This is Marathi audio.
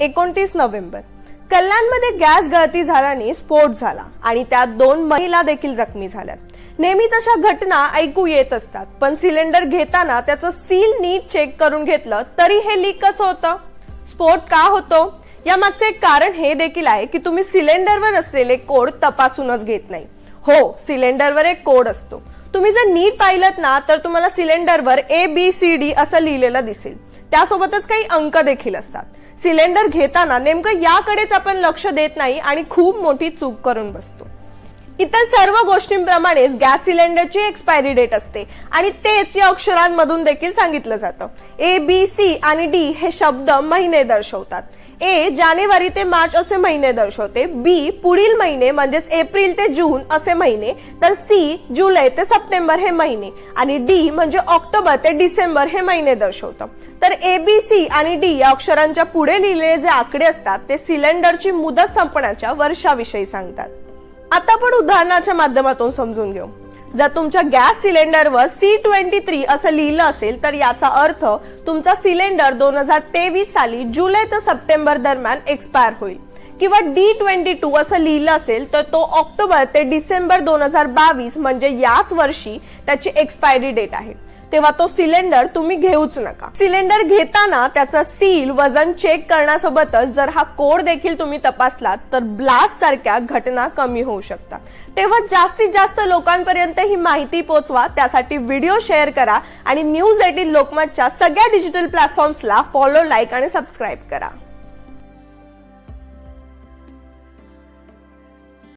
एकोणतीस नोव्हेंबर. कल्याणमध्ये गॅस गळती झाल्याने स्फोट झाला आणि त्यात दोन महिला देखील जखमी झाल्या. नेहमीच अशा घटना ऐकू येत असतात पण सिलेंडर घेताना त्याचं सील नीट चेक करून घेतलं तरी हे लीक कसं होतं? स्फोट का होतो? यामागचे एक कारण हे देखील आहे की तुम्ही सिलेंडरवर असलेले कोड तपासूनच घेत नाही. हो सिलेंडरवर एक कोड असतो. तुम्ही जर नीट पाहिलं ना तर तुम्हाला सिलेंडरवर ए बी सी डी असं लिहिलेलं दिसेल. त्यासोबतच काही अंक देखील असतात. सिलेंडर घेताना नेमकं याकडेच आपण लक्ष देत नाही आणि खूप मोठी चूक करून बसतो. इतर सर्व गोष्टींप्रमाणेच गॅस सिलेंडरची एक्सपायरी डेट असते. आणि तेच या अक्षरांमधून देखील सांगितलं जातं. ए बी सी आणि डी हे शब्द महिने दर्शवतात. ए जानेवारी ते मार्च असे महिने दर्शवते. बी पुढील महिने म्हणजेच एप्रिल ते जून असे महिने. तर सी जुलै ते सप्टेंबर हे महिने. आणि डी म्हणजे ऑक्टोबर ते डिसेंबर हे महिने दर्शवतं. तर ए बी सी आणि डी या अक्षरांच्या पुढे लिहिलेले जे आकडे असतात ते सिलेंडरची मुदत संपण्याच्या वर्षाविषयी सांगतात. आता आपण उदाहरणाच्या माध्यमातून समजून घेऊ. जर तुमच्या गॅस सिलेंडरवर सी ट्वेंटी थ्री असं लिहिलं असेल तर याचा अर्थ तुमचा सिलेंडर दोन हजार तेवीस साली जुलै ते सप्टेंबर दरम्यान एक्सपायर होईल. किंवा डी ट्वेंटी टू असं लिहिलं असेल तर तो ऑक्टोबर ते डिसेंबर दोन हजार बावीस म्हणजे याच वर्षी त्याची एक्सपायरी डेट आहे. तेव्हा तो सिलेंडर तुम्ही घेऊच नका. सिलेंडर घेताना त्याचा सील वजन चेक करण्यासोबतच जर हा कोड देखील तुम्ही तपासलात तर ब्लास्ट सारख्या घटना कमी होऊ शकतात. तेव्हा जास्तीत जास्त लोकांपर्यंत ही माहिती पोहोचवा त्यासाठी व्हिडिओ शेअर करा आणि न्यूज एटीन लोकमतच्या सगळ्या डिजिटल प्लॅटफॉर्म्सला फॉलो लाईक आणि सबस्क्राईब करा.